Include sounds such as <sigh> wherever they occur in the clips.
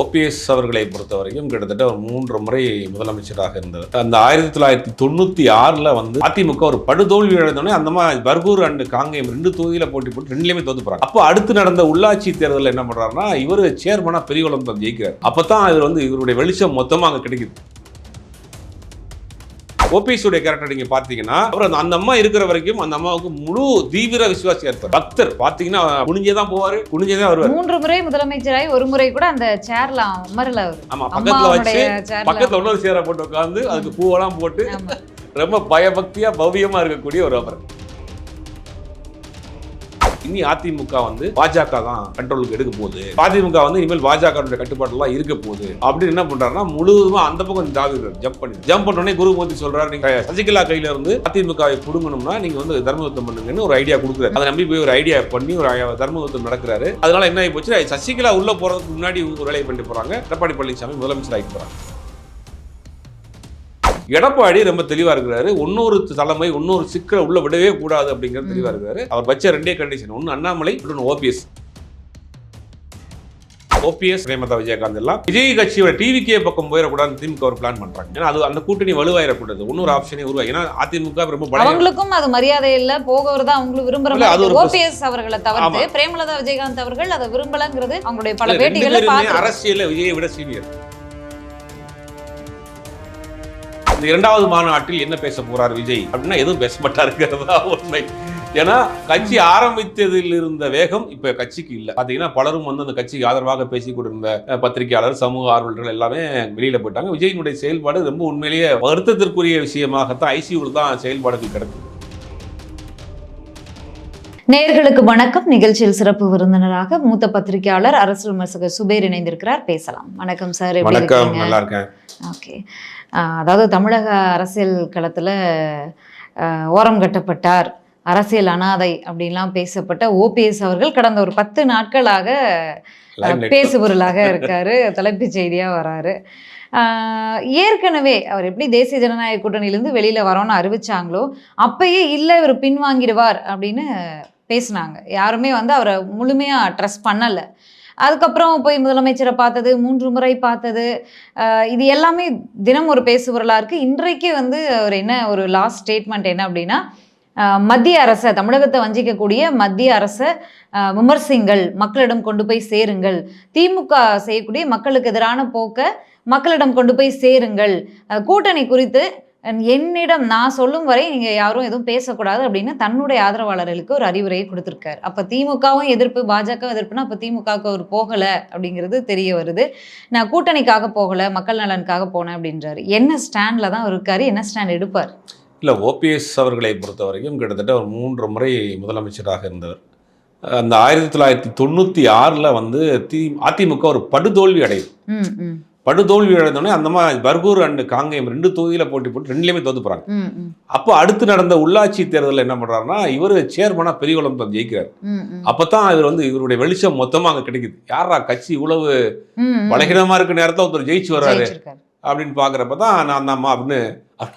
OPS அவர்களை பொறுத்த வரைக்கும் கிட்டத்தட்ட ஒரு மூன்று முறை முதலமைச்சராக இருந்தவர். அந்த ஆயிரத்தி தொள்ளாயிரத்தி தொண்ணூத்தி ஆறுல வந்து அதிமுக ஒரு படுதோல்வி இழந்தோடனே அந்த மாதிரி பர்கூர் அண்ட் காங்கேயம் ரெண்டு தொகுதியில போட்டி போட்டு ரெண்டுலயுமே தோத்து போறாங்க. அப்போ அடுத்து நடந்த உள்ளாட்சி தேர்தலில் என்ன பண்றாருன்னா இவர் சேர்மனா பெரியகுளம் தான் ஜெயிக்கிறார். அப்பதான் இவர் வந்து இவருடைய வெளிச்சம் மொத்தமா அங்க கிடைக்குது. ஓபிஎஸ் உடைய கேரக்டர் நீங்க பாத்தீங்கன்னா அப்புறம் அந்த- அம்மா இருக்கிற வரைக்கும் அந்த அம்மாவுக்கு முழு தீவிர விசுவாசியா இருப்பார் பக்தர். பாத்தீங்கன்னா குனிஞ்சே தான் போவாரு குனிஞ்சே தான் வருவார். மூன்று முறை முதலமைச்சராய் ஒரு முறை கூட அந்த சேர்ல அமரல அவரு. ஆமா பக்கத்துல வச்சு பக்கத்துல இன்னொரு சேரை போட்டு உட்காந்து அதுக்கு பூவெல்லாம் போட்டு. ரொம்ப பயபக்தியா பவ்யமா இருக்கக்கூடிய ஒரு அவர் இனி அதிமுக வந்து பாஜக தான் கண்ட்ரோலுக்கு எடுக்க போகுது. அதிமுக வந்து இனிமேல் பாஜக கட்டுப்பாடுலாம் இருக்க போகுது. அப்படின்னு என்ன பண்றாருன்னா முழுவதுமா அந்த பக்கம் தாவி ஜம்ப் பண்ணி ஜம்ப் பண்ண உடனே மோதி சொல்றாரு நீங்க சசிகலா கையில இருந்து அதிமுகவை புடுங்கணும்னா நீங்க வந்து தர்மயுத்தம் பண்ணுங்கன்னு ஒரு ஐடியா கொடுக்குறாரு. அதை நம்பி போய் ஒரு ஐடியா பண்ணி ஒரு தர்மயுத்தம் நடக்கிறாரு. அதனால என்ன ஆகி போச்சு சசிகலா உள்ள போறதுக்கு முன்னாடி ஒரு வேலையை பண்ணி போறாங்க. எடப்பாடி பழனிசாமி முதலமைச்சர் ஆகி போறாங்க எடப்பாடி ரொம்ப தெளிவா இருக்கிறாரு. இன்னொரு தலைமை இன்னொரு சிக்கலை உள்ள விடவே கூடாது அப்படிங்கிறது தெளிவா இருக்கிறாரு. அவர் வச்ச ரெண்டே கண்டிஷன் ஒன்னு அண்ணாமலை இன்னொன்று ஓபிஎஸ் ஓபிஎஸ் பிரேமதா விஜயகாந்த் எல்லாம் விஜய் கட்சியோட டிவிக்கே பக்கம் போயிடக்கூடாதுன்னு திமுக ஒரு பிளான் பண்றாங்க. ஏன்னா அது அந்த கூட்டணி வலுவாயிடக்கூடாது. இன்னொரு ஆப்ஷனே உருவா ஏன்னா அதிமுக ரொம்ப அவங்களுக்கும் அது மரியாதை இல்ல. போகவர் தான் அவங்களும் விரும்புற இல்ல, அது ஓபிஎஸ் அவர்களை தவிர்த்து. பிரேமலதா விஜயகாந்த் அவர்கள் அதை விரும்பலங்கிறது அவங்களுடைய பல பேட்டிகளை அரசியல்ல விஜயை விட சீனியர் இந்த இரண்டாவது மாநாட்டில் என்ன பேச போறார் விஜய்? அப்படின்னா எதுவும் பேச மாட்டாருங்கிறது தான் உண்மை. ஏன்னா கட்சி ஆரம்பித்ததில் இருந்த வேகம் இப்ப கட்சிக்கு இல்ல. பாத்தீங்கன்னா பலரும் வந்து அந்த கட்சிக்கு ஆதரவாக பேசி கொண்டிருந்த பத்திரிகையாளர் சமூக ஆர்வலர்கள் எல்லாமே வெளியில போயிட்டாங்க. விஜயினுடைய செயல்பாடு ரொம்ப உண்மையிலேயே வருத்தத்திற்குரிய விஷயமாகத்தான் ஐசியூவில் தான் செயல்பாடுகள் கிடக்குது நேர்களுக்கு வணக்கம். நிகழ்ச்சியில் சிறப்பு விருந்தினராக மூத்த பத்திரிகையாளர் அரசு விமர்சகர் சுபேர் இணைந்திருக்கிறார். பேசலாம். வணக்கம் சார். எப்படி வணக்கம். இருக்கீங்க? நல்லா இருக்கேன். ஓகே. அதாவது தமிழக அரசியல் களத்துல ஓரம் கட்டப்பட்டார். அரசியல் அனாதை அப்படின்லாம் பேசப்பட்ட ஓபிஎஸ் அவர்கள் கடந்த ஒரு பத்து நாட்களாக. பேசுபொருளாக இருக்காரு. தலைப்புச் செய்தியா வராரு. ஏற்கனவே அவர் எப்படி தேசிய ஜனநாயக கூட்டணியிலேருந்து வெளியில வரோன்னு அறிவிச்சாங்களோ அப்பயே இல்லை இவர் பின்வாங்கிடுவார் அப்படின்னு பேசினாங்க. யாருமே வந்து அவரை முழுமையா ட்ரஸ்ட் பண்ணல. அதுக்கப்புறம் போய் முதலமைச்சரை பார்த்தது மூன்று முறை பார்த்தது. இது எல்லாமே தினம் ஒரு பேசுபொருளாக இருக்குது இன்றைக்கு வந்து அவர் என்ன ஒரு லாஸ்ட் ஸ்டேட்மெண்ட் என்ன அப்படின்னா மத்திய அரசை தமிழகத்தை வஞ்சிக்கக்கூடிய மத்திய அரசை விமர்சிங்கள் மக்களிடம் கொண்டு போய் சேருங்கள். திமுக செய்யக்கூடிய மக்களுக்கு எதிரான போக்கை மக்களிடம் கொண்டு போய் சேருங்கள். கூட்டணி குறித்து என்னிடம் நான் சொல்லும் வரை நீங்க யாரும் எதுவும் பேசக்கூடாது அப்படின்னு தன்னுடைய ஆதரவாளர்களுக்கு ஒரு அறிவுரையை கொடுத்திருக்காரு. அப்ப திமுகவும் எதிர்ப்பு பாஜக எதிர்ப்புனா அப்ப திமுகவுக்கு அவர் போகல அப்படிங்கிறது தெரிய வருது. நான் கூட்டணிக்காக போகல மக்கள் நலனுக்காக போனேன் அப்படின்றாரு. என்ன ஸ்டாண்ட்ல தான் அவர் இருக்காரு என்ன ஸ்டாண்ட் எடுப்பார்? இல்லை ஓபிஎஸ் அவர்களை பொறுத்த வரைக்கும் கிட்டத்தட்ட ஒரு மூன்று முறை முதலமைச்சராக இருந்தவர். அந்த ஆயிரத்தி தொள்ளாயிரத்தி தொண்ணூற்றி ஆறில் வந்து தி அதிமுக ஒரு படுதோல்வி அடையுது. படுதோல்வி அடைந்தோடனே அந்த மாதிரி பர்கூர் அண்ட் காங்கேயம் ரெண்டு தொகுதியில் போட்டி போட்டு ரெண்டுலேயுமே தோத்து ம் அப்போ அடுத்து நடந்த உள்ளாட்சி தேர்தலில் என்ன பண்ணுறாருன்னா இவர் சேர்மனா பெரியகுளம் ஜெயிக்கிறார். ம் ம். அப்போ தான் இவர் வந்து இவருடைய வெளிச்சம் மொத்தமாக அங்கே கிடைக்குது. யாரா கட்சி இவ்வளவு ம், ம். பலகீனமாக இருக்க நேரத்தில் ஒருத்தர் ஜெயிச்சு வர்றாரு. அப்படின்னு பார்க்குறப்ப தான் நான் அம்மா அப்படின்னு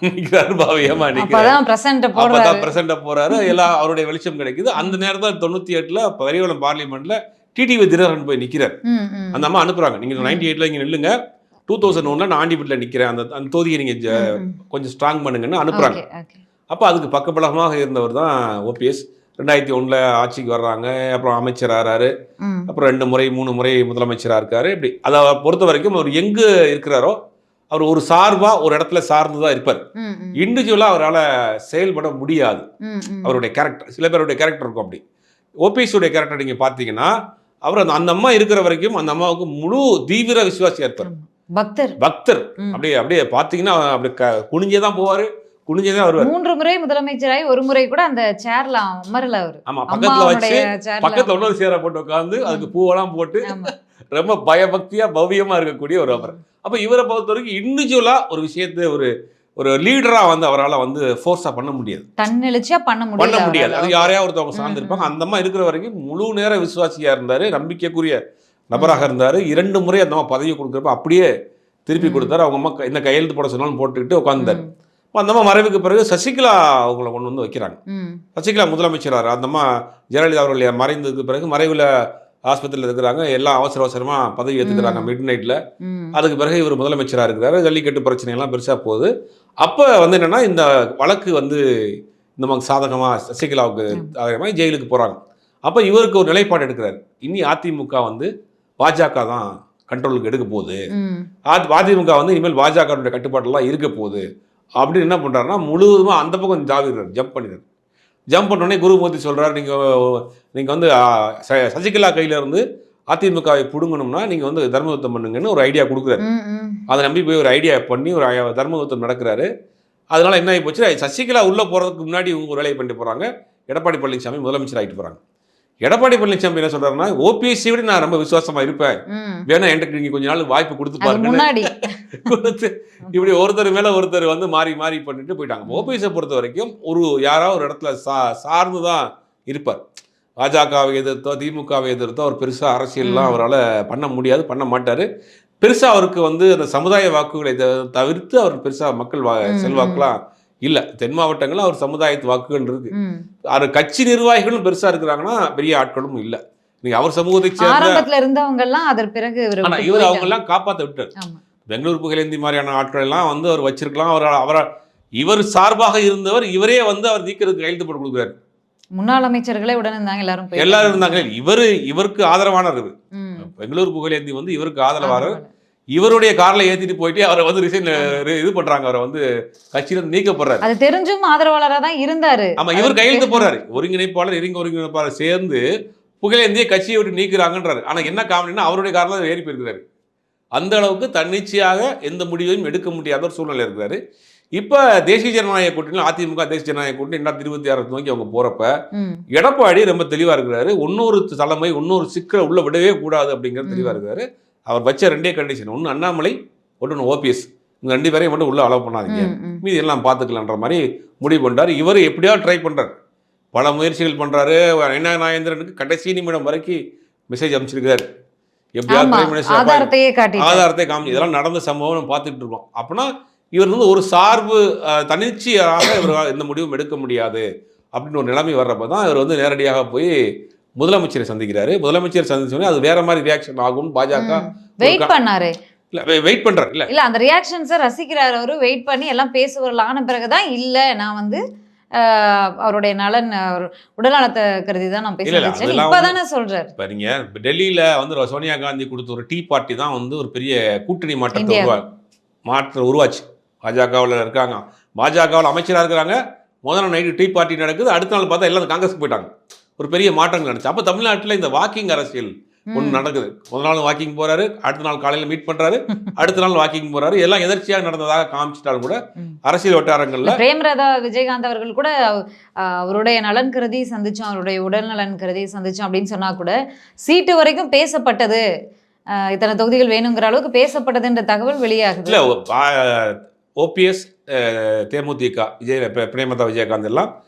நிற்கிறாரு பாவியமா நிற்கிறாரு அப்பதான் அப்பதான் பிரசண்ட போறாரு. எல்லாம் அவருடைய வெளிச்சம் கிடைக்குது. அந்த நேரத்தில் தொண்ணூத்தி எட்டுல பெரியவளம் பார்லிமெண்ட்ல டிடிவி தினகரன் போய் ம். அந்த அம்மா அனுப்புறாங்க. நீங்க நைன்டி எயிட்ல இங்க நில்லுங்க. டூ தௌசண்ட் ஒன்ல நான் ஆண்டிபட்டில நிக்கிறேன் அந்த அந்த தொகுதியை நீங்க. கொஞ்சம் ஸ்ட்ராங் பண்ணுங்கன்னு அனுப்புறாங்க. அப்போ அதுக்கு பக்கபலமாக இருந்தவர் தான் ஓபிஎஸ் ரெண்டாயிரத்தி ஒண்ணுல ஆட்சிக்கு வர்றாங்க. அப்புறம் அமைச்சர் ஆறாரு. ம், அப்புறம் ரெண்டு முறை மூணு முறை முதலமைச்சராக இருக்காரு. இப்படி அதை பொறுத்த வரைக்கும் அவர் எங்கு இருக்கிறாரோ அவர் ஒரு சார்பா ஒரு இடத்துல சார்ந்து தான் இருப்பார். இண்டிவிஜுவலாக அவரால் செயல்பட முடியாது. அவருடைய கேரக்டர் சில பேருடைய கேரக்டர் இருக்கும் அப்படி. ஓபிஎஸ் உடைய கேரக்டர் நீங்க பாத்தீங்கன்னா அவர் அந்த அந்த அம்மா இருக்கிற வரைக்கும் அந்த அம்மாவுக்கு முழு தீவிர விசுவாசியா இருப்பார். பக்தர். பக்தர். அப்படியே அப்படியே பாத்தீங்கன்னா அப்படி குனிஞ்சே தான் போவாரு. குனிஞ்சே தான் வருவார். மூன்று முறை முதலமைச்சராய் ஒரு முறை கூட அந்த சேர்ல அமரல அவரு. ஆமா பக்கத்துல வச்சு பக்கத்துல இன்னொரு சேரை போட்டு உட்காந்து அதுக்கு பூவெல்லாம் போட்டு. <laughs> ரொம்ப பயபக்தியா பவ்யமா இருக்கக்கூடிய ஒரு அவர் அப்ப இவரை பொறுத்த வரைக்கும் இண்டிவிஜுவலா ஒரு விஷயத்தை ஒரு ஒரு லீடரா வந்து அவரால் வந்து ஃபோர்ஸா பண்ண முடியாது. தன்னெழுச்சியா பண்ண முடியல பண்ண முடியாது. அது. யாரையா ஒருத்தவங்க சார்ந்து இருப்பாங்க அந்த மாதிரி இருக்கிற வரைக்கும் முழு நேர விசுவாசியா இருந்தாரு நம்பிக்கைக்குரிய நபராக இருந்தாரு. இரண்டு முறை அந்த அம்மா பதவி கொடுக்குறப்ப அப்படியே திருப்பி. கொடுத்தாரு. அவங்க அம்மா என்ன கையெழுத்து போட சொன்னாலும் போட்டுக்கிட்டு உட்காந்தாரு ம், அந்த அம்மா மறைவுக்கு பிறகு சசிகலா அவங்கள கொண்டு வந்து வைக்கிறாங்க. சசிகலா முதலமைச்சரார். அந்த அம்மா ஜெயலலிதா அவர்கள் மறைந்ததுக்கு பிறகு மறைவில் ஆஸ்பத்திரியில் இருக்கிறாங்க. எல்லாம் அவசர அவசரமாக பதவி ஏற்றுக்கிறாங்க மிட் நைட்டில். அதுக்கு பிறகு இவர் முதலமைச்சராக இருக்கிறாரு. ஜல்லிக்கட்டு பிரச்சனை எல்லாம் பெருசாக போகுது. அப்போ வந்து என்னன்னா இந்த வழக்கு வந்து இந்த மாதிரி சாதகமாக சசிகலாவுக்கு சாதகமாக ஜெயிலுக்கு போகிறாங்க அப்போ இவருக்கு ஒரு நிலைப்பாடு எடுக்கிறாரு. இனி அதிமுக வந்து பாஜக தான் கண்ட்ரோலுக்கு எடுக்க போகுது. அதிமுக வந்து இனிமேல் பாஜகவுடைய கட்டுப்பாட்டெல்லாம் இருக்க போகுது. அப்படின்னு என்ன பண்ணுறாருன்னா முழுவதுமாக அந்த பக்கம் ஜாவிடுறாரு ஜம்ப் பண்ணிடுறாரு. ஜம்ப் பண்ணோடனே குருமூர்த்தி சொல்கிறார் நீங்கள் நீங்கள் வந்து சசிகலா கையில இருந்து அதிமுகவை பிடுங்கணும்னா நீங்கள் வந்து தர்ம யுத்தம் பண்ணுங்கன்னு ஒரு ஐடியா கொடுக்குறாரு. அதை நம்பி போய் ஒரு ஐடியா பண்ணி ஒரு ஐ- தர்ம யுத்தம் நடக்கிறாரு. அதனால என்ன ஆகி போச்சு? சசிகலா உள்ளே போகிறதுக்கு முன்னாடி இவங்க ஒரு வேலையை பண்ணிட்டு போகிறாங்க எடப்பாடி பழனிசாமி முதலமைச்சர் ஆகிட்டு போகிறாங்க எடப்பாடி பழனிசாமி என்ன சொல்றாருன்னா ஓபிஎஸ்சி விட நான் ரொம்ப விசுவாசமா இருப்பேன். வேணா எனக்கு நீங்க கொஞ்ச நாள் வாய்ப்பு கொடுத்து பாருங்க <laughs> கொடுத்து இப்படி ஒருத்தர் மேல ஒருத்தர் வந்து மாறி மாறி பண்ணிட்டு போயிட்டாங்க. ஓபிஎஸை பொறுத்த வரைக்கும் ஒரு யாராவது ஒரு இடத்துல சா சார்ந்து தான் இருப்பார். பாஜகவை எதிர்த்தோ திமுகவை எதிர்த்தோ அவர் பெருசா அரசியல்லாம். அவரால் பண்ண முடியாது பண்ண மாட்டாரு. பெருசா அவருக்கு வந்து அந்த சமுதாய வாக்குகளை தவிர்த்து அவர் பெருசா மக்கள் வா செல்வாக்குலாம் இல்ல தென் மாவட்டங்கள்ல அவர் சமுதாயத்து வாக்குகள் இருக்கு. அது கட்சி நிர்வாகிகளும் பெருசா இருக்கிறாங்கன்னா பெரிய ஆட்களும் இல்ல நீங்க அவர் சமூகத்தை சேர்ந்த இருந்தவங்க எல்லாம் அதன் பிறகு இவரை ஆனா விட்டு இவர். அவங்க எல்லாம் காப்பாத்த விட்டார். பெங்களூர் புகழேந்தி மாதிரியான ஆட்கள் எல்லாம் வந்து அவர் வச்சிருக்கலாம் அவர் அவரை இவர் சார்பாக இருந்தவர் இவரே வந்து அவர் நீக்கிறதுக்கு கையெழுத்து போட்டு கொடுக்குறாரு முன்னாள் அமைச்சர்களே உடனே இருந்தாங்க எல்லாரும். எல்லாரும் இருந்தாங்க இவரு இவருக்கு ஆதரவானவர். பெங்களூர் புகழேந்தி வந்து இவருக்கு ஆதரவாளர். இவருடைய கார்ல ஏத்திட்டு போயிட்டு அவரை வந்து ரிசைன் இது பண்றாங்க. அவரை வந்து கட்சியில இருந்து நீக்கப்படுறாரு. அது தெரிஞ்சும் ஆதரவாளரா தான் இருந்தாரு. ஆமா இவர் கையெழுத்து போறாரு ஒருங்கிணைப்பாளர் இறங்க ஒருங்கிணைப்பாளர் சேர்ந்து புகழேந்தியை கட்சியை விட்டு நீக்கிறாங்கன்றாரு. ஆனா என்ன காமெடினா அவருடைய காரில் ஏறி போயிருக்கிறாரு. அந்த அளவுக்கு தன்னிச்சையாக எந்த முடிவையும் எடுக்க முடியாத ஒரு சூழ்நிலை இருக்கிறாரு. இப்ப தேசிய ஜனநாயக கூட்டணியில் அதிமுக தேசிய ஜனநாயக கூட்டணி ரெண்டாயிரத்தி இருபத்தி ஆறு நோக்கி அவங்க போறப்ப. எடப்பாடி ரொம்ப தெளிவா இருக்கிறாரு. இன்னொரு தலைமை இன்னொரு சிக்கலை உள்ள விடவே கூடாது அப்படிங்கிறது தெளிவா ம். இருக்கிறாரு. அவர் வச்ச ரெண்டே கண்டிஷன் ஒன்று அண்ணாமலை ஒன்று ஓபிஎஸ் இந்த ரெண்டு பேரையும் மட்டும் உள்ள அலோவ் பண்ணாதீங்க. மீதி எல்லாம் பார்த்துக்கலான்ற மாதிரி முடிவு பண்றாரு. இவர் எப்படியாவது ட்ரை பண்றாரு. பல முயற்சிகள் பண்றாரு. என்ன நாயந்திரனுக்கு கடைசி நிமிடம் வரைக்கும் மெசேஜ் அனுப்பிச்சிருக்காரு. எப்படியாவது பிரைம் மினிஸ்டர் ஆதாரத்தை காமி இதெல்லாம் நடந்த சம்பவம் நம்ம பார்த்துட்டு இருக்கோம். அப்படின்னா இவர் வந்து ஒரு சார்பு அஹ், தன்னிச்சையாக இவர் எந்த முடிவும் எடுக்க முடியாது. அப்படின்னு ஒரு நிலைமை வர்றப்ப தான் இவர் வந்து நேரடியாக போய் முதலமைச்சரை சந்திக்கிறாரு. முதலமைச்சர் சந்திச்சோடனே அது வேற மாதிரி ரியாக்ஷன் ஆகும். பாஜக வெயிட் பண்ணாரு. இல்ல வெயிட் பண்றாரு. இல்ல. இல்ல அந்த ரியாக்ஷன்ஸை ரசிக்கிறாரு அவரு. வெயிட் பண்ணி எல்லாம் பேசுவார்கள் ஆன பிறகுதான் இல்ல நான் வந்து அவருடைய நலன் உடல்நலத்தை கருதி தான் நான் பேசுறேன் இப்பதானே சொல்றாரு. இப்ப நீங்க டெல்லியில வந்து சோனியா காந்தி கொடுத்த ஒரு டீ பார்ட்டி தான் வந்து ஒரு பெரிய கூட்டணி மாற்றத்தை. உருவா மாற்ற உருவாச்சு. பாஜகவில் இருக்காங்க. பாஜகவில் அமைச்சராக இருக்கிறாங்க. முதல் நாள் நைட்டு டீ பார்ட்டி நடக்குது. அடுத்த நாள் பார்த்தா எல்லாம் காங்கிரஸ்க்கு போயிட்டாங்க. ஒரு பெரிய மாற்றங்கள் நடந்துச்சு. அப்போ தமிழ்நாட்டில் இந்த வாக்கிங் அரசியல். ஒன்று நடக்குது. முதல் நாள் வாக்கிங் போறாரு அடுத்த நாள் காலையில் மீட் பண்றாரு <laughs> அடுத்த நாள் வாக்கிங் போறாரு. எல்லாம் எதர்ச்சியாக நடந்ததாக காமிச்சிட்டாலும் கூட. அரசியல் வட்டாரங்கள்ல பிரேமலதா விஜயகாந்த் அவர்கள் கூட அவருடைய நலன் கருதி சந்திச்சோம் அவருடைய உடல் நலன் கருதி சந்திச்சோம் அப்படின்னு சொன்னா கூட சீட்டு வரைக்கும் பேசப்பட்டது. இத்தனை தொகுதிகள் வேணுங்கிற அளவுக்கு பேசப்பட்டதுன்ற தகவல் வெளியாகுது. இல்லை ஓபிஎஸ் தேமுதிக விஜய் பிரே- பிரேமலதா விஜயகாந்த் எல்லாம்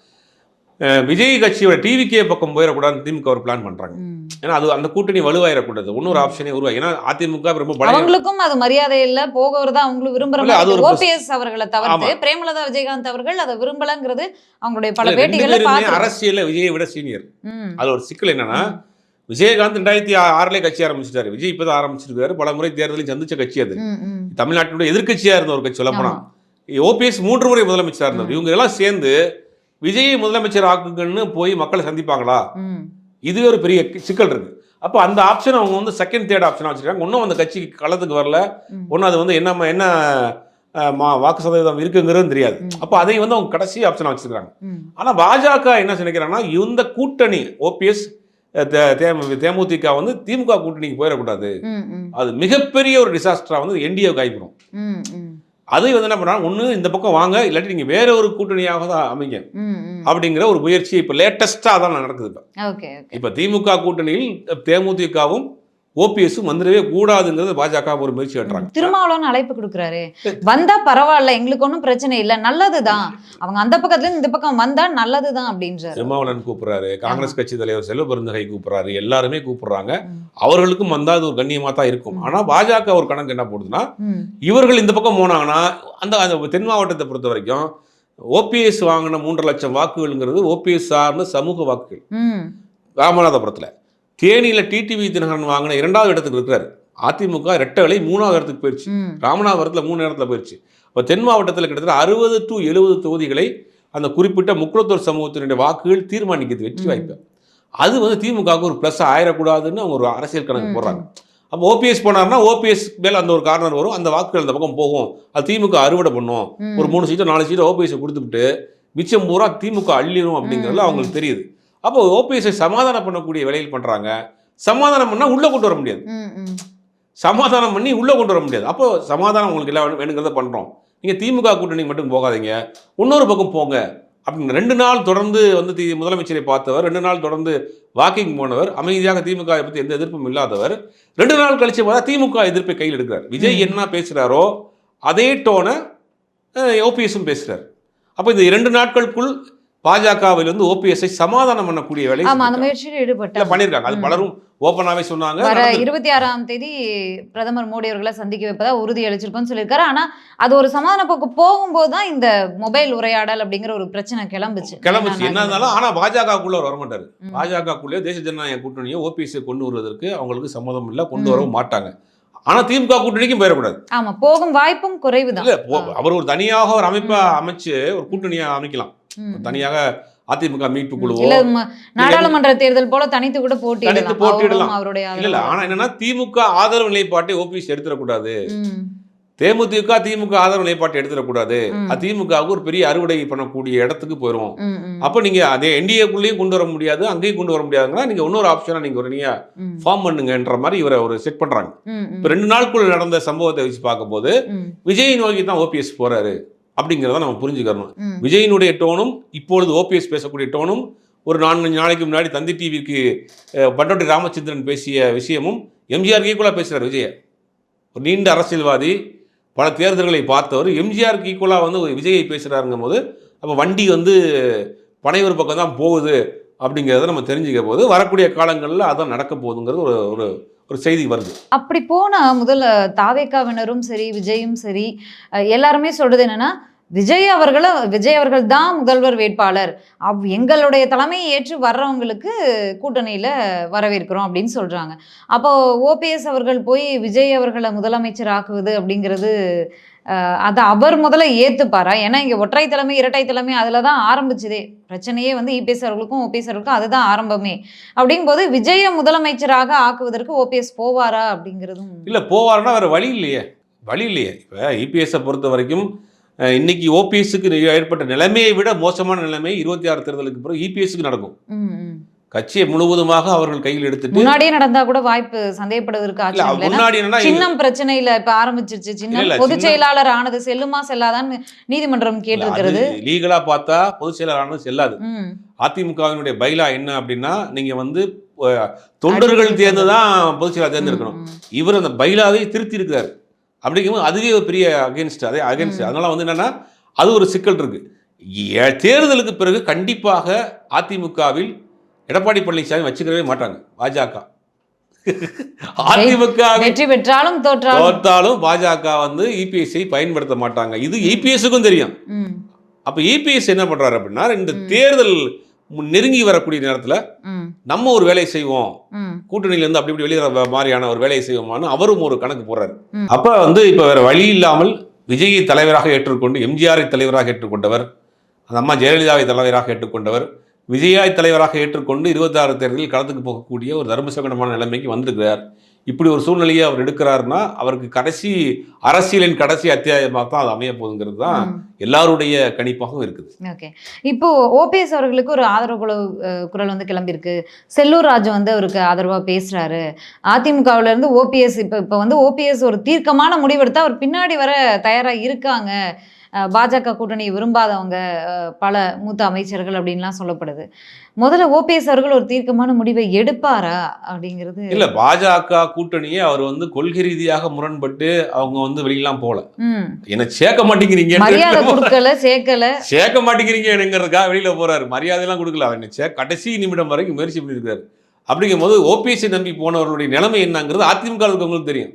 விஜய் கட்சியோட டிவிக்கே பக்கம் போயிடக்கூடாதுன்னு திமுக ஒரு பிளான் பண்றாங்க. ஏன்னா அது அந்த கூட்டணி வலுவாயிடக்கூடாது. இன்னொரு ஆப்ஷனே உருவா ஏன்னா அதிமுக ரொம்ப அவங்களுக்கும் அது மரியாதை இல்ல. போகவர் தான் அவங்களும் விரும்புற இல்ல, அது மாதிரி ஒரு ஓபிஎஸ் அவர்களை தவிர்த்து. பிரேமலதா விஜயகாந்த் அவர்கள் அதை விரும்பலங்கிறது அவங்களுடைய பல பேட்டிகளை அரசியல்ல விஜயை விட சீனியர் அது ஒரு சிக்கல் என்னன்னா விஜயகாந்த் ரெண்டாயிரத்தி ஆறுல கட்சி ஆரம்பிச்சிட்டாரு. விஜய் இப்பதான் ஆரம்பிச்சிருக்காரு. பல முறை தேர்தலில் சந்திச்ச கட்சி அது. தமிழ்நாட்டினுடைய எதிர்க்கட்சியா இருந்த ஒரு கட்சி சொல்லப்போனா ஓபிஎஸ் மூன்று முறை முதலமைச்சரா இருந்தவர். இவங்க எல்லாம் சேர்ந்து விஜயை முதலமைச்சர் ஆக்குங்கன்னு போய் மக்களை சந்திப்பாங்களா? இதுவே ஒரு பெரிய சிக்கல் இருக்கு. அப்போ அந்த ஆப்ஷன் அவங்க வந்து செகண்ட் தேர்ட் ஆப்ஷனாக வச்சிருக்காங்க. இன்னும் அந்த கட்சி களத்துக்கு வரல. ஒன்றும் அது வந்து என்ன என்ன மா வாக்கு சதவீதம் இருக்குங்கிறது தெரியாது. அப்போ அதை வந்து அவங்க கடைசி ஆப்ஷனாக வச்சிருக்காங்க. ஆனால் பாஜக என்ன நினைக்கிறாங்கன்னா இந்த கூட்டணி ஓபிஎஸ் தேமுதிக வந்து திமுக கூட்டணிக்கு போயிடக்கூடாது. அது மிகப்பெரிய ஒரு டிசாஸ்டரா வந்து என்டிஏ காய்ப்பிடும் அதை வந்து என்ன பண்ணுறாங்க ஒன்று இந்த பக்கம் வாங்க இல்லாட்டி நீங்கள் வேற ஒரு கூட்டணியாக தான் அமைங்க. அப்படிங்கிற ஒரு முயற்சி இப்போ லேட்டஸ்ட்டாக தான் நடக்குது இப்போ. இப்போ திமுக கூட்டணியில் தேமுதிகவும் ஓபிஎஸும் வந்துடவே கூடாதுங்கிறது பாஜக ஒரு முயற்சி கட்டுறாங்க திருமாவளவன் அழைப்பு கொடுக்குறாரு. வந்தா பரவாயில்ல எங்களுக்கு ஒன்றும் பிரச்சனை இல்லை நல்லதுதான். அவங்க அந்த பக்கத்துல இந்த பக்கம் வந்தா நல்லதுதான் அப்படின்றாரு. திருமாவளவன் கூப்பிடுறாரு காங்கிரஸ் கட்சி தலைவர் செல்வ பெருந்தகை கூப்பிடுறாரு எல்லாருமே கூப்பிடுறாங்க. அவர்களுக்கும் வந்தா அது ஒரு கண்ணியமாக தான் இருக்கும். ம். ஆனால் பாஜக ஒரு கணக்கு என்ன போடுதுன்னா. இவர்கள் இந்த பக்கம் போனாங்கன்னா அந்த அந்த தென் மாவட்டத்தை பொறுத்த வரைக்கும் ஓபிஎஸ் வாங்கின மூன்று லட்சம் வாக்குகள்ங்கிறது ஓபிஎஸ் சார்ந்த சமூக வாக்குகள். ராமநாதபுரத்தில். தேனியில் டிடிவி தினகரன் வாங்கின இரண்டாவது இடத்துக்கு இருக்கிறார். அதிமுக ரெட்டை மூணாவது இடத்துக்கு போயிடுச்சு. ராமநாதபுரத்தில் மூணு இடத்துல போயிடுச்சு இப்போ தென் மாவட்டத்தில் கிட்டத்தட்ட அறுபது டு எழுபது தொகுதிகளை அந்த குறிப்பிட்ட முக்குளத்தூர் சமூகத்தினுடைய வாக்குகள் தீர்மானிக்கிறது வெற்றி. வாய்ப்பு. அது வந்து திமுகவுக்கு ஒரு ப்ளஸ் ஆயிடக்கூடாதுன்னு அவங்க ஒரு அரசியல் கணக்கு போடுறாங்க. அப்போ ஓபிஎஸ் போனார்னா ஓபிஎஸ் மேல அந்த ஒரு கார்னர் வரும். அந்த வாக்குகள் அந்த பக்கம் போகும். அது திமுக அறுவடை பண்ணும். ஒரு மூணு சீட்டோ நாலு சீட்டோ ஓபிஎஸ் கொடுத்துட்டு மிச்சம் பூரா திமுக அள்ளிடும் அப்படிங்கிறதுல ம், அவங்களுக்கு தெரியுது. அப்போ ஓபிஎஸ்ஐ சமாதானம் பண்ணக்கூடிய வேலையில் பண்றாங்க. சமாதானம் பண்ணா உள்ள கொண்டு வர முடியாது. சமாதானம் பண்ணி உள்ள கொண்டு வர முடியாது. அப்போ சமாதானம் உங்களுக்கு எல்லாம் வேணுங்கிறத பண்றோம். நீங்க திமுக கூட்டணி மட்டும் போகாதீங்க. இன்னொரு பக்கம் போங்க. அப்படின்னு ரெண்டு நாள் தொடர்ந்து வந்து தி முதலமைச்சரை பார்த்தவர் ரெண்டு நாள் தொடர்ந்து வாக்கிங் போனவர் அமைதியாக திமுக வை பற்றி எந்த எதிர்ப்பும் இல்லாதவர் ரெண்டு நாள் கழிச்சு பார்த்தா திமுக எதிர்ப்பை கையில் எடுக்கிறார். விஜய். என்ன பேசுறாரோ அதே டோனை ஓபிஎஸும் பேசுறார். அப்போ இந்த இரண்டு நாட்களுக்குள் பாஜகவிலிருந்து ஓபிஎஸ்ஐ சமாதானம் பண்ணக்கூடிய வேலை ஆமா அந்த. முயற்சியில் இல்ல ஈடுபட்டாங்க பண்ணியிருக்காங்க அது. பலரும் ஓப்பனாவே சொன்னாங்க வர. இருபத்தி ஆறாம் தேதி பிரதமர் மோடி அவர்களை சந்திக்க வைப்பதா உறுதி அளிச்சிருக்கோம்னு சொல்லியிருக்காரு ஆனா அது ஒரு சமாதான போக்கு போகும்போது தான் இந்த மொபைல் உரையாடல் அப்படிங்கிற ஒரு பிரச்சனை கிளம்புச்சு கிளம்புச்சு என்ன இருந்தாலும் ஆனா பாஜகக்குள்ள அவர் வரமாட்டாரு ம். பாஜகக்குள்ளே தேசிய ஜனநாயக கூட்டணியை ஓபிஎஸ் கொண்டு வருவதற்கு அவங்களுக்கு சம்மதம் இல்லை கொண்டு. வரவும் மாட்டாங்க ஆனா திமுக கூட்டணிக்கும் போயிடக்கூடாது ஆமா போகும் வாய்ப்பும் போ- ஆ. அவர் ஒரு தனியாக ஒரு அமைப்பா. அமைச்சு ஒரு கூட்டணியை அமைக்கலாம். தனியாக அதிமுக மீட்பு குழுவோ நாடாளுமன்ற தேர்தல் போல தனித்து கூட போட்டியிடலாம் தனித்து போட்டியிடலாம். அவருடைய இல்ல. ஆனா என்னன்னா திமுக ஆதரவு நிலைப்பாட்டை ஓபிஎஸ் எடுத்துடக்கூடாது. தேமுதிக திமுக ஆதரவு நிலைப்பாட்டை எடுத்துடக்கூடாது ம். அது திமுகவுக்கு ஒரு பெரிய அறுவடை பண்ணக்கூடிய இடத்துக்கு போயிடும். அப்ப நீங்க அதே என்டிஏக்குள்ளேயும் கொண்டு வர முடியாது அங்கேயும் கொண்டு வர முடியாதுங்கன்னா நீங்க இன்னொரு ஆப்ஷனா நீங்க ஒரு நீங்க. ஃபார்ம் பண்ணுங்கன்ற மாதிரி இவரை ஒரு செட் பண்றாங்க. இப்போ ரெண்டு நாளுக்குள்ள நடந்த சம்பவத்தை வச்சு பார்க்கும்போது. விஜய் நோக்கி தான் ஓபிஎஸ் போறாரு அப்படிங்கிறத நம்ம புரிஞ்சுக்கணும் ம். விஜயினுடைய டோனும் இப்பொழுது ஓபிஎஸ் பேசக்கூடிய டோனும் ஒரு நான்கு நாளைக்கு முன்னாடி தந்தி டிவிக்கு பண்டோட்டி ராமச்சந்திரன் பேசிய விஷயமும் எம்ஜிஆர் ஈக்குவலாக பேசுகிறார் விஜய ஒரு நீண்ட அரசியல்வாதி பல தேர்தல்களை பார்த்தவர் எம்ஜிஆருக்கு ஈக்குவலாக வந்து விஜயை பேசுகிறாருங்கும் போது அப்போ வண்டி வந்து பனையூர் பக்கம் தான் போகுது அப்படிங்கிறத நம்ம தெரிஞ்சுக்க போது வரக்கூடிய காலங்களில் அதான் நடக்க போகுதுங்கிறது ஒரு ஒரு ஒரு செய்தி வருது. அப்படி போன முதல்ல தாவேக்காவினரும் சரி விஜயும் சரி எல்லாருமே சொல்றது என்னன்னா விஜய் அவர்களை விஜய் அவர்கள் தான் முதல்வர் வேட்பாளர். அவ் எங்களுடைய தலைமையை ஏற்று வர்றவங்களுக்கு கூட்டணியில வரவேற்கிறோம் அப்படின்னு சொல்றாங்க. அப்போ ஓபிஎஸ் அவர்கள் போய் விஜய் அவர்களை முதலமைச்சர் ஆக்குவது அப்படிங்கிறது அதை அவர் முதல்ல ஏத்துப்பாரா? ஏன்னா இங்க ஒற்றை தலைமை இரட்டை தலைமை அதுல தான் ஆரம்பிச்சதே. பிரச்சனையே வந்து இபிஎஸ் அவர்களுக்கும் ஓபிஎஸ் அவர்களுக்கும் அதுதான் ஆரம்பமே. அப்படிங்கும்போது விஜய முதலமைச்சராக ஆக்குவதற்கு ஓபிஎஸ் போவாரா அப்படிங்கிறதும் இல்லை போவாருன்னா வேறு வழி இல்லையே. வழி இல்லையே. இப்போ இபிஎஸ்ஸை பொறுத்த வரைக்கும் இன்னைக்கு ஓபிஎஸ்க்கு ஏற்பட்ட நிலைமையை விட மோசமான நிலைமை இருபத்தி ஆறு தேர்தலுக்கு பிறகு இபிஎஸ்க்கு நடக்கும். கட்சியை முழுவதுமாக அவர்கள் கையில் எடுத்துட்டு முன்னாடியே நடந்தா கூட வாய்ப்பு சந்தேகப்படுவதற்கு முன்னாடி சின்னம் பிரச்சனையில இப்ப ஆரம்பிச்சிருச்சு. இல்ல, பொதுச் செயலாளர் ஆனது செல்லுமா செல்லாதான்னு நீதிமன்றம் கேட்டிருக்கிறது. லீகலா பார்த்தா பொதுச் செயலாளர் செல்லாது. ம், அதிமுகவினுடைய பைலா என்ன அப்படின்னா நீங்க வந்து தொண்டர்கள் தேர்ந்து தான் பொதுச் செயலாளர் தேர்ந்தெடுக்கணும். இவர் அந்த பைலாவை திருத்தி இருக்கிறார் அப்படிங்கும்போது அதுவே ஒரு பெரிய அகேன்ஸ்ட் அதே அகேன்ஸ்ட். அதனால வந்து என்னன்னா அது ஒரு சிக்கல் இருக்கு. தேர்தலுக்கு பிறகு கண்டிப்பாக அதிமுகவில் எடப்பாடி பழனிசாமி வச்சுக்கவே மாட்டாங்க பாஜக. அதிமுக வெற்றி பெற்றாலும் தோற்றாலும். பாஜக வந்து இபிஎஸ்ஐ பயன்படுத்த மாட்டாங்க. இது இபிஎஸ்க்கும் தெரியும். ம், அப்ப இபிஎஸ் என்ன பண்றாரு அப்படின்னா இந்த. தேர்தல் நெருங்கி வரக்கூடிய நேரத்துல நம்ம ஒரு வேலையை செய்வோம். கூட்டணியில இருந்து அப்படி இப்படி வெளியே மாதிரியான ஒரு வேலையை செய்வோமான்னு அவரும் ஒரு கணக்கு போடுறாரு. அப்ப வந்து இப்ப வேற வழி இல்லாமல் விஜயை தலைவராக ஏற்றுக்கொண்டு எம்ஜிஆரை தலைவராக ஏற்றுக்கொண்டவர் அந்த அம்மா ஜெயலலிதாவை தலைவராக ஏற்றுக்கொண்டவர் விஜயாய் தலைவராக ஏற்றுக்கொண்டு இருபத்தாறு தேர்தலில் களத்துக்கு போகக்கூடிய ஒரு தர்மசங்கடமான நிலைமைக்கு வந்திருக்கிறார். இப்படி ஒரு சூழ்நிலையை அவர் எடுக்கிறாருன்னா அவருக்கு கடைசி அரசியலின் கடைசி அத்தியாயமாக தான் அது அமைய போகுதுங்கிறது தான். எல்லாருடைய கணிப்பாகவும் இருக்குது. ஓகே. இப்போ ஓபிஎஸ் அவர்களுக்கு ஒரு ஆதரவு குரல் வந்து கிளம்பியிருக்கு. செல்லூர் ராஜு வந்து அவருக்கு ஆதரவா பேசுறாரு. அதிமுகவுல இருந்து ஓபிஎஸ் இப்போ இப்போ வந்து ஓபிஎஸ் ஒரு தீர்க்கமான முடிவெடுத்தா அவர் பின்னாடி வர தயாரா இருக்காங்க. பாஜக கூட்டணி விரும்பாதவங்க பல மூத்த அமைச்சர்கள் அப்படின்லாம் சொல்லப்படுது. முதல்ல ஓபிஎஸ் அவர்கள் ஒரு தீர்க்கமான முடிவை எடுப்பாரா அப்படிங்கிறது இல்ல பாஜக கூட்டணியே அவர் வந்து கொள்கை ரீதியாக முரண்பட்டு அவங்க வந்து வெளியெல்லாம் போல. என்ன சேர்க்க மாட்டேங்கிறீங்க மரியாதை கொடுக்கல சேர்க்கல. சேர்க்க மாட்டேங்கிறீங்கிறதுக்காக வெளியில போறாரு. மரியாதையெல்லாம் கொடுக்கல. அவர் என்ன கடைசி நிமிடம் வரைக்கும் முயற்சி பண்ணியிருக்காரு. அப்படிங்கும்போது ஓபிஎஸ்சி நம்பி போனவர்களுடைய நிலைமை என்னங்கிறது அதிமுக இருக்கவங்களுக்கு தெரியும்.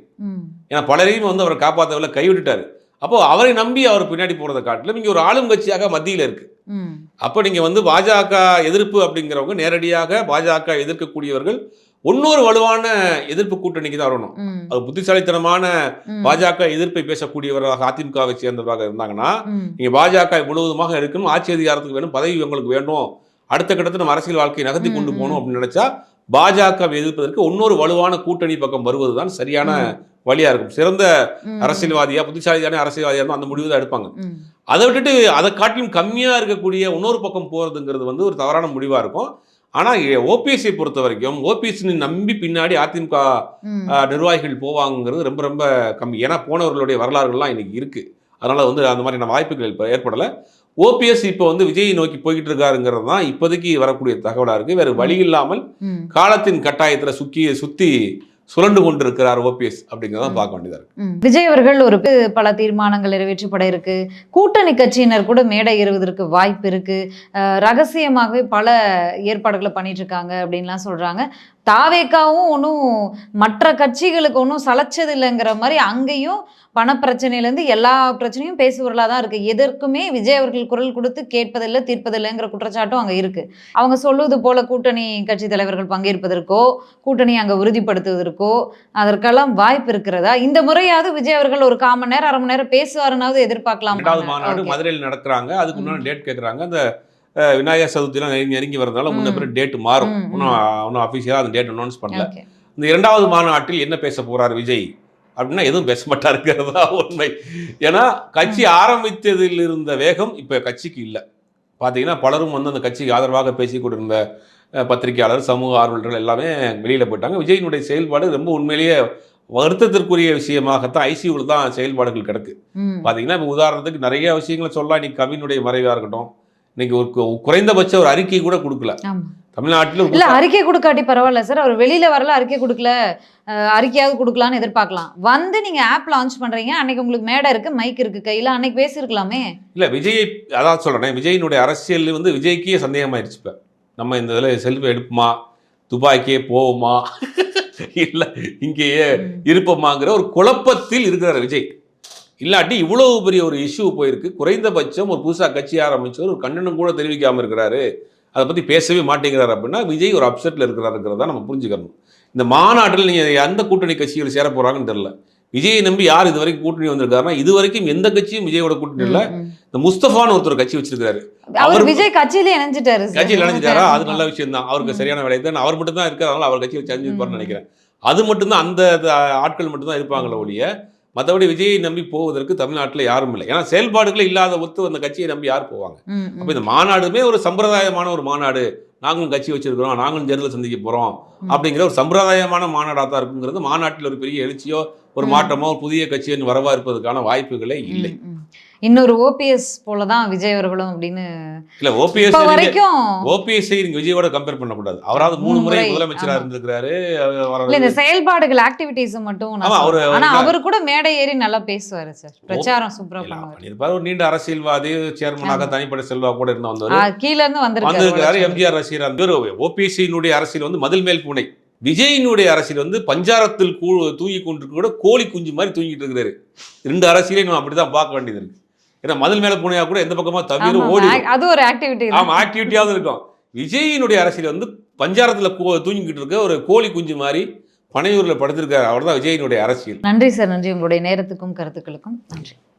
ஏன்னா பலரையும் வந்து அவரை காப்பாற்றவில்லை கைவிட்டுட்டாரு. அப்போ அவரை நம்பி அவர் பின்னாடி போறதை காட்டிலும் இங்க ஒரு ஆளும் கட்சியாக மத்தியில் இருக்கு. ம். அப்போ நீங்க வந்து பாஜக எதிர்ப்பு அப்படிங்கிறவங்க நேரடியாக பாஜக எதிர்க்கக்கூடியவர்கள் இன்னொரு வலுவான எதிர்ப்பு கூட்டணிக்கு தான் வரணும். அது புத்திசாலித்தனமான பாஜக எதிர்ப்பை பேசக்கூடியவராக அதிமுகவை சேர்ந்தவராக இருந்தாங்கன்னா நீங்க பாஜக முழுவதுமாக இருக்கணும் ஆட்சி அதிகாரத்துக்கு வேணும் பதவி உங்களுக்கு வேணும் அடுத்த கட்டத்தில் நம்ம அரசியல் வாழ்க்கையை நகர்த்தி கொண்டு போகணும். அப்படின்னு நினைச்சா பாஜக எதிர்ப்பதற்கு இன்னொரு வலுவான கூட்டணி பக்கம் வருவதுதான் சரியான வழியா இருக்கும். சிறந்த அரசியல்வாதியா புத்திசாலியான அரசியல்வாதியா இருந்தா அந்த முடிவு தான் எடுப்பாங்க. அதை விட்டுட்டு அதை காட்டிலும் கம்மியா இருக்கக்கூடிய இன்னொரு பக்கம் போறதுங்கிறது வந்து ஒரு தவறான முடிவா இருக்கும். ஆனா ஓபிஎஸ்சியை பொறுத்த வரைக்கும் ஓபிஎஸ்சி நம்பி பின்னாடி அதிமுக நிர்வாகிகள் போவாங்கிறது ரொம்ப ரொம்ப கம்மி. ஏன்னா போனவர்களுடைய வரலாறுகள்லாம் இன்னைக்கு இருக்கு. அதனால வந்து அந்த மாதிரியான வாய்ப்புகள் இப்போ ஏற்படலை. ஓபிஎஸ் இப்போ வந்து விஜயை நோக்கி போய்கிட்டு இருக்காருங்கிறது தான் இப்போதைக்கு வரக்கூடிய தகவலாக இருக்கு. வேறு வழி இல்லாமல் காலத்தின் கட்டாயத்தில் சுக்கி சுத்தி சுழண்டு கொண்டிருக்கிறார் ஓபிஎஸ் அப்படிங்கிறத. பார்க்க வேண்டியதா இருக்கு. விஜய் அவர்கள் ஒரு பல தீர்மானங்கள் நிறைவேற்றப்பட இருக்கு. கூட்டணி கட்சியினர் கூட மேடை ஏறுவதற்கு வாய்ப்பு இருக்கு. அஹ் ரகசியமாகவே பல ஏற்பாடுகளை பண்ணிட்டு இருக்காங்க அப்படின்லாம் சொல்றாங்க. தாவேக்காவும் ஒன்றும் மற்ற கட்சிகளுக்கு ஒன்றும் சளைச்சது இல்லைங்கிற மாதிரி அங்கேயும் பணப்பிரச்சனையிலேருந்து எல்லா பிரச்சனையும் பேசுபொருளாக தான் இருக்கு. எதற்குமே விஜய் அவர்கள் குரல் கொடுத்து கேட்பதில்லை தீர்ப்பதில்லைங்கிற குற்றச்சாட்டும் அங்கே இருக்கு. அவங்க சொல்வது போல கூட்டணி கட்சி தலைவர்கள் பங்கேற்பதற்கோ கூட்டணி அங்கே உறுதிப்படுத்துவதற்கோ அதற்கெல்லாம் வாய்ப்பு இருக்கிறதா? இந்த முறையாவது விஜய் அவர்கள் ஒரு மணி நேரம் அரை மணி நேரம் பேசுவாருனாவது எதிர்பார்க்கலாம்? மாநாடு மதுரையில் நடக்கிறாங்க அதுக்கு முன்னாடி டேட் கேட்குறாங்க அந்த விநாயகர் சதுர்த்திலாம் நெருங்கி நெருங்கி வரதுனால முன்ன. பிறகு டேட் மாறும். இன்னும் இன்னும் அஃபிஷியலாக அந்த டேட் அனௌன்ஸ் பண்ணல. இந்த இரண்டாவது மாநாட்டில் என்ன பேச போறார் விஜய்? அப்படின்னா எதுவும் பேச மாட்டாருங்கிறது தான் உண்மை. ஏன்னா கட்சி ஆரம்பித்ததில் இருந்த வேகம் இப்போ கட்சிக்கு இல்லை. பார்த்தீங்கன்னா பலரும் வந்து அந்த கட்சிக்கு ஆதரவாக பேசி கொண்டிருந்த பத்திரிகையாளர் சமூக ஆர்வலர்கள் எல்லாமே வெளியில் போயிட்டாங்க. விஜயினுடைய செயல்பாடு ரொம்ப உண்மையிலேயே வருத்தத்திற்குரிய விஷயமாகத்தான் ஐசியூவில் தான் செயல்பாடுகள் கிடக்கு. பார்த்தீங்கன்னா இப்போ உதாரணத்துக்கு நிறைய விஷயங்களை சொல்லலாம். இன்னைக்கு கவினுடைய மறைவாக இருக்கட்டும் இன்னைக்கு ஒரு குறைந்தபட்ச ஒரு அறிக்கை கூட கொடுக்கல. தமிழ்நாட்டில் இல்ல அறிக்கை கொடுக்காட்டி பரவாயில்ல சார். அவர் வெளியில வரல அறிக்கை கொடுக்கல. அறிக்கையாவது கொடுக்கலான்னு எதிர்பார்க்கலாம். வந்து நீங்க ஆப் லான்ச் பண்றீங்க. அன்னைக்கு உங்களுக்கு மேடை இருக்கு மைக் இருக்கு கையில. அன்னைக்கு பேசியிருக்கலாமே. இல்லை விஜயை அதான் சொல்கிறேன் விஜயினுடைய அரசியல் வந்து விஜய்க்கே சந்தேகமாயிருச்சு இப்போ. நம்ம இந்த இதில் செல்ஃபி எடுப்போமா? துபாய்க்கே போவோமா? <laughs> இல்லை இங்கேயே இருப்போமாங்கிற ஒரு குழப்பத்தில் இருக்கிறார் விஜய். இல்லாட்டி இவ்வளவு பெரிய ஒரு இஷ்யூ போயிருக்கு. குறைந்தபட்சம் ஒரு புதுசாக கட்சி ஆரம்பிச்சவர் ஒரு கண்டனம் கூட தெரிவிக்காமல் இருக்கிறாரு. அதை பற்றி பேசவே மாட்டேங்கிறாரு அப்படின்னா விஜய் ஒரு அப்செட்டில் இருக்கிறாருங்கிறத நம்ம புரிஞ்சுக்கணும். இந்த மாநாட்டில் நீங்கள் எந்த கூட்டணி கட்சிகள் சேர போகிறாங்கன்னு தெரில விஜயை நம்பி யார் இது வரைக்கும் கூட்டணி வந்திருக்காருன்னா இது வரைக்கும் எந்த கட்சியும் விஜயோட கூட்டணி இல்லை. இந்த முஸ்தபான்னு ஒருத்தர் கட்சி வச்சிருக்காரு அவர் விஜய் கட்சியிலே இணைஞ்சிட்டாரு. கட்சியில் நினைச்சிட்டாரா அது நல்ல விஷயம் தான். அவருக்கு. சரியான வேலை தான் அவர் மட்டும் தான் இருக்காரு அதனால அவர் கட்சியில் செஞ்சிருப்பார்னு ம். நினைக்கிறேன். அது மட்டும்தான் அந்த ஆட்கள் மட்டும்தான் இருப்பாங்களே ஒழிய மற்றபடி விஜயை நம்பி போவதற்கு தமிழ்நாட்டில் யாரும் இல்லை ஏன்னா செயல்பாடுகளே இல்லாத ஒத்து அந்த கட்சியை நம்பி யார் போவாங்க. அப்போ இந்த மாநாடுமே ஒரு சம்பிரதாயமான ஒரு மாநாடு நாங்களும் கட்சி வச்சிருக்கிறோம் நாங்களும் தேர்தல் சந்திக்க போறோம் ம். அப்படிங்கிற ஒரு சம்பிரதாயமான மாநாடாக தான் இருக்குங்கிறது மாநாட்டில் ஒரு பெரிய எழுச்சியோ ஒரு. மாற்றமோ ஒரு புதிய கட்சியின் வரவா இருப்பதற்கான வாய்ப்புகளே இல்லை. இன்னொரு ஓபிஎஸ் போலதான் விஜய் அவர்களும் அப்படின்னு இல்ல ஓபிஎஸ் வரைக்கும். ஓபிஎஸ்ஐ நீங்க விஜயோட கம்பேர் பண்ணக்கூடாது. அவராவது மூணு முறை முதலமைச்சரா. இருந்திருக்கிறாரு இல்ல இந்த செயல்பாடுகள் ஆக்டிவிட்டிஸ் மட்டும். ஆனா. அவர் கூட மேடை ஏறி நல்லா பேசுவாரு சார். பிரச்சாரம் சூப்பரா பண்ணுவாரு. ஒரு நீண்ட அரசியல்வாதி சேர்மனாக. தனிப்பட்ட செல்வா கூட இருந்த வந்தவர். கீழ இருந்து வந்திருக்காரு எம்ஜிஆர் ரசிகர் அந்த ஓபிசியினுடைய அரசியல் வந்து மதில் மேல் பூனை. விஜயினுடைய அரசியல் வந்து பஞ்சாரத்தில் கூ தூங்கி கொண்டிருக்க கூட கோழி குஞ்சு மாதிரி தூங்கிட்டு இருக்கிறாரு. ரெண்டு அரசியலையும் நம்ம அப்படிதான் பார்க்க வேண்டியது இருக்கு. ஏன்னா மதில் மேல பூனையா கூட எந்த பக்கமா தவிர ஓடி அது ஒரு ஆக்டிவிட்டி ஆமா ஆக்டிவிட்டியாவது இருக்கும். விஜயினுடைய அரசியல் வந்து பஞ்சாரத்துல தூங்கிக்கிட்டு இருக்க ஒரு கோழி குஞ்சு மாதிரி பனையூர்ல படுத்திருக்காரு. அவர் தான் விஜயினுடைய அரசியல். நன்றி சார் நன்றி. உங்களுடைய நேரத்துக்கும் கருத்துக்களுக்கும் நன்றி.